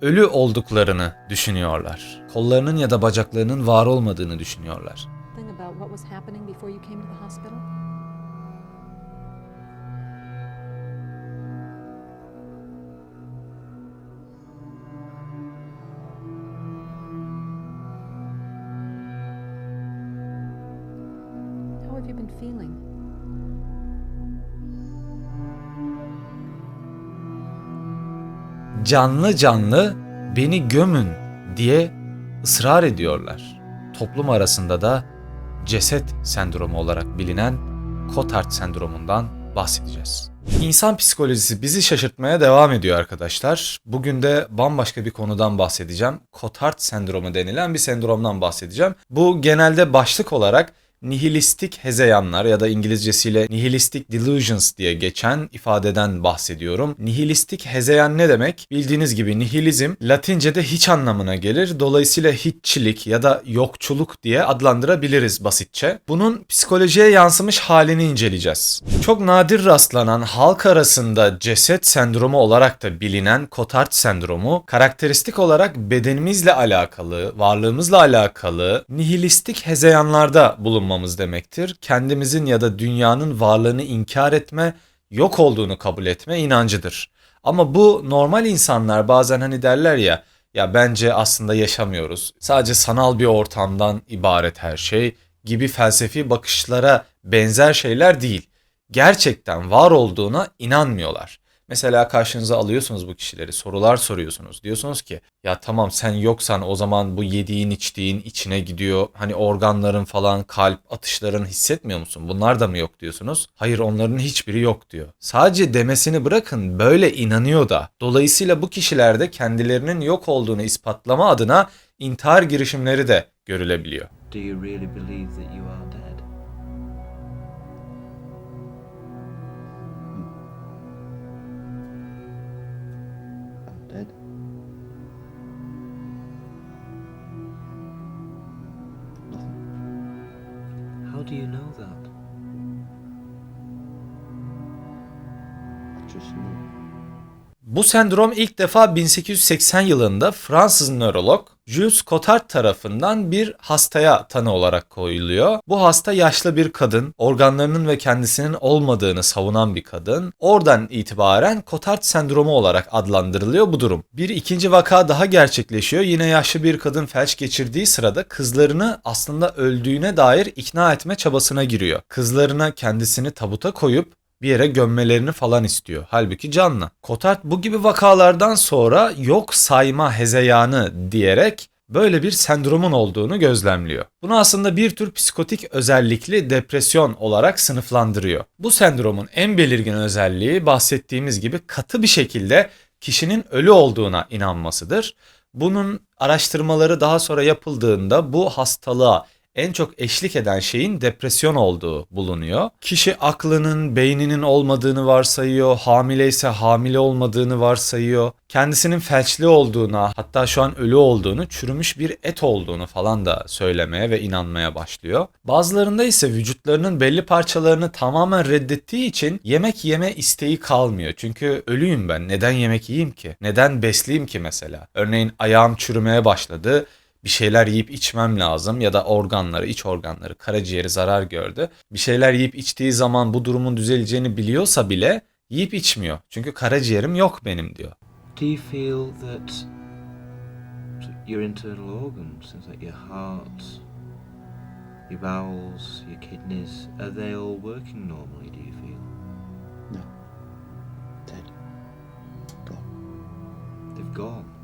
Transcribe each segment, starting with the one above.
ölü olduklarını düşünüyorlar. Kollarının ya da bacaklarının var olmadığını düşünüyorlar. How have you been feeling? Canlı canlı beni gömün diye ısrar ediyorlar. Toplum arasında da ceset sendromu olarak bilinen Cotard sendromundan bahsedeceğiz. İnsan psikolojisi bizi şaşırtmaya devam ediyor arkadaşlar. Bugün de bambaşka bir konudan bahsedeceğim. Cotard sendromu denilen bir sendromdan bahsedeceğim. Bu genelde başlık olarak nihilistik hezeyanlar ya da İngilizcesiyle nihilistic delusions diye geçen ifadeden bahsediyorum. Nihilistik hezeyan ne demek? Bildiğiniz gibi nihilizm Latince'de hiç anlamına gelir. Dolayısıyla hiççilik ya da yokçuluk diye adlandırabiliriz basitçe. Bunun psikolojiye yansımış halini inceleyeceğiz. Çok nadir rastlanan halk arasında ceset sendromu olarak da bilinen Cotard sendromu karakteristik olarak bedenimizle alakalı, varlığımızla alakalı nihilistik hezeyanlarda bulunmamız demektir. Kendimizin ya da dünyanın varlığını inkar etme, yok olduğunu kabul etme inancıdır. Ama bu normal insanlar bazen hani derler ya ya bence aslında yaşamıyoruz. Sadece sanal bir ortamdan ibaret her şey gibi felsefi bakışlara benzer şeyler değil. Gerçekten var olduğuna inanmıyorlar. Mesela karşınıza alıyorsunuz bu kişileri, sorular soruyorsunuz. Diyorsunuz ki ya tamam sen yoksan o zaman bu yediğin içtiğin içine gidiyor. Hani organların falan kalp atışların hissetmiyor musun? Bunlar da mı yok diyorsunuz. Hayır onların hiçbiri yok diyor. Sadece demesini bırakın böyle inanıyor da. Dolayısıyla bu kişilerde kendilerinin yok olduğunu ispatlama adına intihar girişimleri de görülebiliyor. Do you really believe that you are dead? Do you know that? Bu sendrom ilk defa 1880 yılında Fransız nörolog Jules Cotard tarafından bir hastaya tanı olarak koyuluyor. Bu hasta yaşlı bir kadın, organlarının ve kendisinin olmadığını savunan bir kadın. Oradan itibaren Cotard sendromu olarak adlandırılıyor bu durum. Bir ikinci vaka daha gerçekleşiyor. Yine yaşlı bir kadın felç geçirdiği sırada kızlarını aslında öldüğüne dair ikna etme çabasına giriyor. Kızlarına kendisini tabuta koyup bir yere gömmelerini falan istiyor. Halbuki canlı. Cotard bu gibi vakalardan sonra yok sayma hezeyanı diyerek böyle bir sendromun olduğunu gözlemliyor. Bunu aslında bir tür psikotik özellikli depresyon olarak sınıflandırıyor. Bu sendromun en belirgin özelliği bahsettiğimiz gibi katı bir şekilde kişinin ölü olduğuna inanmasıdır. Bunun araştırmaları daha sonra yapıldığında bu hastalığa en çok eşlik eden şeyin depresyon olduğu bulunuyor. Kişi aklının, beyninin olmadığını varsayıyor, hamileyse hamile olmadığını varsayıyor. Kendisinin felçli olduğuna, hatta şu an ölü olduğunu, çürümüş bir et olduğunu falan da söylemeye ve inanmaya başlıyor. Bazılarında ise vücutlarının belli parçalarını tamamen reddettiği için yemek yeme isteği kalmıyor. Çünkü ölüyüm ben, neden yemek yiyeyim ki? Neden besleyeyim ki mesela? Örneğin ayağım çürümeye başladı bir şeyler yiyip içmem lazım ya da organları, iç organları, karaciğeri zarar gördü. Bir şeyler yiyip içtiği zaman bu durumun düzeleceğini biliyorsa bile yiyip içmiyor. Çünkü karaciğerim yok benim diyor. Do you feel that your internal organs, things like your heart, your bowels, your kidneys, are they all working normally, do you feel? No. Dead. Gone. They've gone.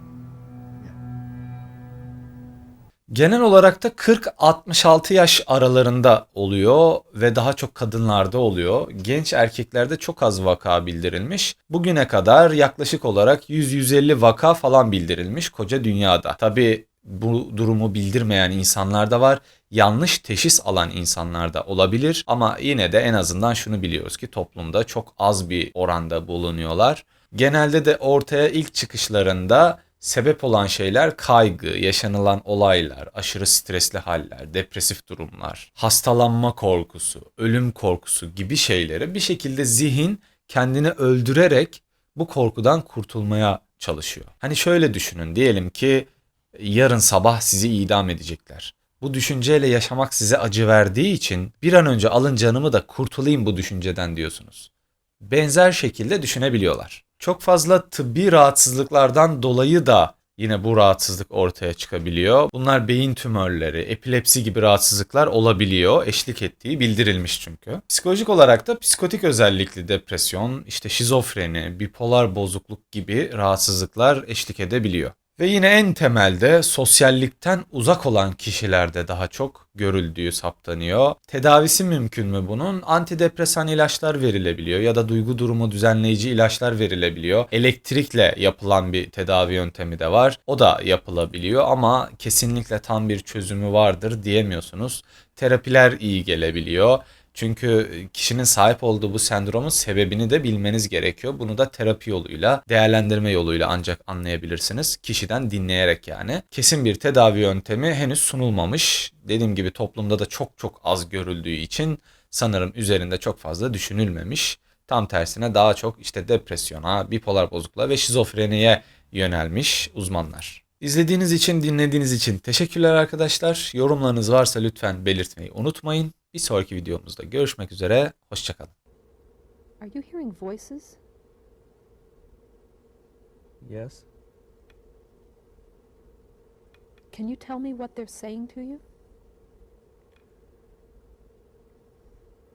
Genel olarak da 40-66 yaş aralarında oluyor ve daha çok kadınlarda oluyor. Genç erkeklerde çok az vaka bildirilmiş. Bugüne kadar yaklaşık olarak 100-150 vaka falan bildirilmiş koca dünyada. Tabi bu durumu bildirmeyen insanlar da var. Yanlış teşhis alan insanlar da olabilir ama yine de en azından şunu biliyoruz ki toplumda çok az bir oranda bulunuyorlar. Genelde de ortaya ilk çıkışlarında sebep olan şeyler kaygı, yaşanılan olaylar, aşırı stresli haller, depresif durumlar, hastalanma korkusu, ölüm korkusu gibi şeyleri bir şekilde zihin kendini öldürerek bu korkudan kurtulmaya çalışıyor. Hani şöyle düşünün diyelim ki yarın sabah sizi idam edecekler. Bu düşünceyle yaşamak size acı verdiği için bir an önce alın canımı da kurtulayım bu düşünceden diyorsunuz. Benzer şekilde düşünebiliyorlar. Çok fazla tıbbi rahatsızlıklardan dolayı da yine bu rahatsızlık ortaya çıkabiliyor. Bunlar beyin tümörleri, epilepsi gibi rahatsızlıklar olabiliyor. Eşlik ettiği bildirilmiş çünkü. Psikolojik olarak da psikotik özellikli depresyon, işte şizofreni, bipolar bozukluk gibi rahatsızlıklar eşlik edebiliyor. Ve yine en temelde sosyallikten uzak olan kişilerde daha çok görüldüğü saptanıyor. Tedavisi mümkün mü bunun? Antidepresan ilaçlar verilebiliyor ya da duygu durumu düzenleyici ilaçlar verilebiliyor. Elektrikle yapılan bir tedavi yöntemi de var. O da yapılabiliyor ama kesinlikle tam bir çözümü vardır diyemiyorsunuz. Terapiler iyi gelebiliyor. Çünkü kişinin sahip olduğu bu sendromun sebebini de bilmeniz gerekiyor. Bunu da terapi yoluyla, değerlendirme yoluyla ancak anlayabilirsiniz. Kişiden dinleyerek yani. Kesin bir tedavi yöntemi henüz sunulmamış. Dediğim gibi toplumda da çok çok az görüldüğü için sanırım üzerinde çok fazla düşünülmemiş. Tam tersine daha çok işte depresyona, bipolar bozukluğa ve şizofreniye yönelmiş uzmanlar. İzlediğiniz için, dinlediğiniz için teşekkürler arkadaşlar. Yorumlarınız varsa lütfen belirtmeyi unutmayın. Bir sonraki videomuzda görüşmek üzere. Hoşçakalın. Are you hearing voices? Yes. Can you tell me what they're saying to you?